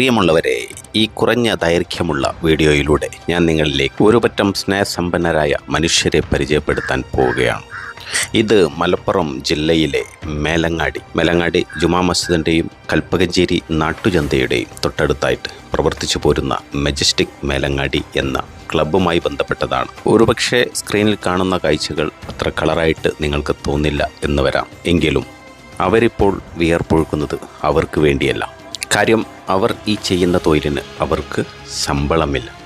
പ്രിയമുള്ളവരെ ഈ കുറഞ്ഞ ദൈർഘ്യമുള്ള വീഡിയോയിലൂടെ ഞാൻ നിങ്ങളിലേക്ക് ഒരുപറ്റം സ്നേഹസമ്പന്നരായ മനുഷ്യരെ പരിചയപ്പെടുത്താൻ പോവുകയാണ്. ഇത് മലപ്പുറം ജില്ലയിലെ മേലങ്ങാടി മേലങ്ങാടി ജുമാ മസ്ജിദിന്റെയും കൽപ്പകഞ്ചേരി നാട്ടുചന്തയുടെയും തൊട്ടടുത്തായിട്ട് പ്രവർത്തിച്ചു പോരുന്ന മെജസ്റ്റിക് മേലങ്ങാടി എന്ന ക്ലബ്ബുമായി ബന്ധപ്പെട്ടതാണ്. ഒരുപക്ഷെ സ്ക്രീനിൽ കാണുന്ന കാഴ്ചകൾ അത്ര കളറായിട്ട് നിങ്ങൾക്ക് തോന്നില്ല എന്ന് വരാം. എങ്കിലും അവരിപ്പോൾ വിയർപ്പൊഴുക്കുന്നത് അവർക്ക് വേണ്ടിയല്ല. കാര്യം അവർ ഈ ചെയ്യുന്ന തൊഴിലിന് അവർക്ക് ശമ്പളമില്ല.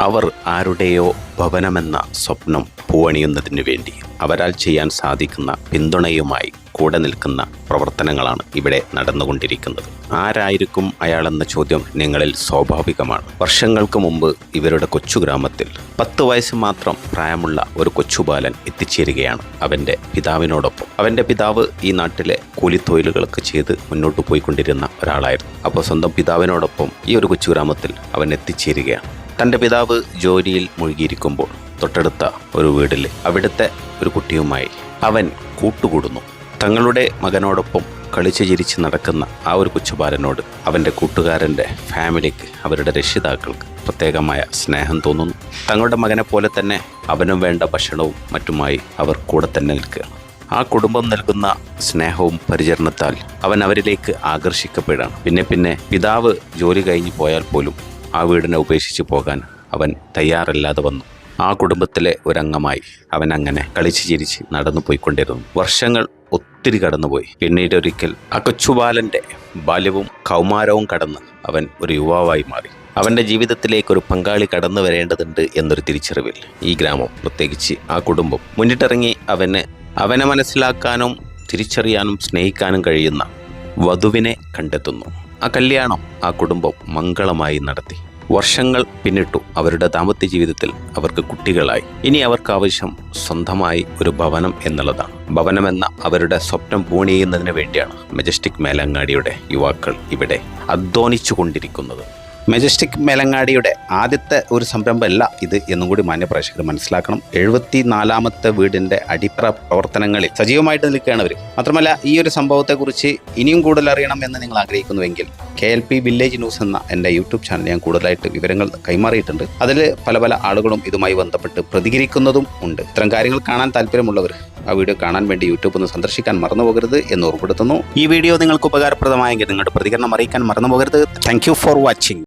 അവർ ആരുടെയോ ഭവനമെന്ന സ്വപ്നം പൂവണിയുന്നതിന് വേണ്ടി അവരാൽ ചെയ്യാൻ സാധിക്കുന്ന പിന്തുണയുമായി കൂടെ നിൽക്കുന്ന പ്രവർത്തനങ്ങളാണ് ഇവിടെ നടന്നുകൊണ്ടിരിക്കുന്നത്. ആരായിരിക്കും അയാളെന്ന ചോദ്യം നിങ്ങളിൽ സ്വാഭാവികമാണ്. വർഷങ്ങൾക്ക് മുമ്പ് ഇവരുടെ കൊച്ചു ഗ്രാമത്തിൽ പത്ത് വയസ്സ് മാത്രം പ്രായമുള്ള ഒരു കൊച്ചുബാലൻ എത്തിച്ചേരുകയാണ് അവന്റെ പിതാവിനോടൊപ്പം. അവന്റെ പിതാവ് ഈ നാട്ടിലെ കൂലിത്തൊഴിലുകളൊക്കെ ചെയ്ത് മുന്നോട്ട് പോയിക്കൊണ്ടിരുന്ന ഒരാളായിരുന്നു. അപ്പോൾ സ്വന്തം പിതാവിനോടൊപ്പം ഈ ഒരു കൊച്ചു ഗ്രാമത്തിൽ അവൻ എത്തിച്ചേരുകയാണ്. തന്റെ പിതാവ് ജോലിയിൽ മുഴുകിയിരിക്കുമ്പോൾ തൊട്ടടുത്ത ഒരു വീട്ടിൽ അവിടുത്തെ ഒരു കുട്ടിയുമായി അവൻ കൂട്ടുകൂടുന്നു. തങ്ങളുടെ മകനോടൊപ്പം കളിച്ച് ചിരിച്ച് നടക്കുന്ന ആ ഒരു കൊച്ചുബാലനോട് അവന്റെ കൂട്ടുകാരന്റെ ഫാമിലിക്ക് അവരുടെ രക്ഷിതാക്കൾക്ക് പ്രത്യേകമായ സ്നേഹം തോന്നുന്നു. തങ്ങളുടെ മകനെ പോലെ തന്നെ അവനും വേണ്ട ഭക്ഷണവും മറ്റുമായി അവർ കൂടെ തന്നെ നിൽക്കുകയാണ്. ആ കുടുംബം നൽകുന്ന സ്നേഹവും പരിചരണത്താൽ അവൻ അവരിലേക്ക് ആകർഷിക്കപ്പെടുകയാണ്. പിന്നെ പിന്നെ പിതാവ് ജോലി കഴിഞ്ഞ് പോയാൽ പോലും ആ വീടിനെ ഉപേക്ഷിച്ച് പോകാൻ അവൻ തയ്യാറല്ലാതെ വന്നു. ആ കുടുംബത്തിലെ ഒരംഗമായി അവൻ അങ്ങനെ കളിച്ച് ചിരിച്ച് നടന്നു പോയിക്കൊണ്ടിരുന്നു. വർഷങ്ങൾ ഒത്തിരി കടന്നുപോയി. പിന്നീട് ഒരിക്കൽ ആ കൊച്ചുബാലന്റെ ബാല്യവും കൗമാരവും കടന്ന് അവൻ ഒരു യുവാവായി മാറി. അവന്റെ ജീവിതത്തിലേക്ക് ഒരു പങ്കാളി കടന്നു വരേണ്ടതുണ്ട് എന്നൊരു തിരിച്ചറിവിൽ ഈ ഗ്രാമം പ്രത്യേകിച്ച് ആ കുടുംബം മുന്നിട്ടിറങ്ങി അവന് അവനെ മനസ്സിലാക്കാനും തിരിച്ചറിയാനും സ്നേഹിക്കാനും കഴിയുന്ന വധുവിനെ കണ്ടെത്തുന്നു. ആ കല്യാണം ആ കുടുംബം മംഗളമായി നടത്തി. വർഷങ്ങൾ പിന്നിട്ടു അവരുടെ ദാമ്പത്യ ജീവിതത്തിൽ അവർക്ക് കുട്ടികളായി. ഇനി അവർക്ക് ആവശ്യം സ്വന്തമായി ഒരു ഭവനം എന്നുള്ളതാണ്. ഭവനമെന്ന അവരുടെ സ്വപ്നം പൂണിയുന്നതിന് വേണ്ടിയാണ് മെജസ്റ്റിക് മേലങ്ങാടിയുടെ യുവാക്കൾ ഇവിടെ അധ്വാനിച്ചു കൊണ്ടിരിക്കുന്നത് മെജസ്റ്റിക് മേലങ്ങാടിയുടെ ആദ്യത്തെ ഒരു സംരംഭമല്ല ഇത് എന്നും കൂടി മാന്യപ്രേക്ഷകർ മനസ്സിലാക്കണം. എഴുപത്തി നാലാമത്തെ വീടിന്റെ അടിത്തറ പ്രവർത്തനങ്ങളിൽ സജീവമായിട്ട് നിൽക്കുകയാണ് അവർ മാത്രമല്ല ഈ ഒരു സംഭവത്തെക്കുറിച്ച് ഇനിയും കൂടുതൽ അറിയണം എന്ന് നിങ്ങൾ ആഗ്രഹിക്കുന്നുവെങ്കിൽ K L P village news എന്ന എന്റെ യൂട്യൂബ് ചാനൽ ഞാൻ കൂടുതലായിട്ട് വിവരങ്ങൾ കൈമാറിയിട്ടുണ്ട്. അതിൽ പല പല ആളുകളും ഇതുമായി ബന്ധപ്പെട്ട് പ്രതികരിക്കുന്നതും ഉണ്ട്. ഇത്തരം കാര്യങ്ങൾ കാണാൻ താല്പര്യമുള്ളവർ ആ വീഡിയോ കാണാൻ വേണ്ടി യൂട്യൂബ് ഒന്ന് സന്ദർശിക്കാൻ മറന്നു പോകരുത് എന്ന് ഓർമ്മപ്പെടുത്തുന്നു. ഈ വീഡിയോ നിങ്ങൾക്ക് ഉപകാരപ്രദമായെങ്കിൽ നിങ്ങളുടെ പ്രതികരണം അറിയിക്കാൻ മറന്നു പോകരുത് താങ്ക് ഫോർ വാച്ചിങ്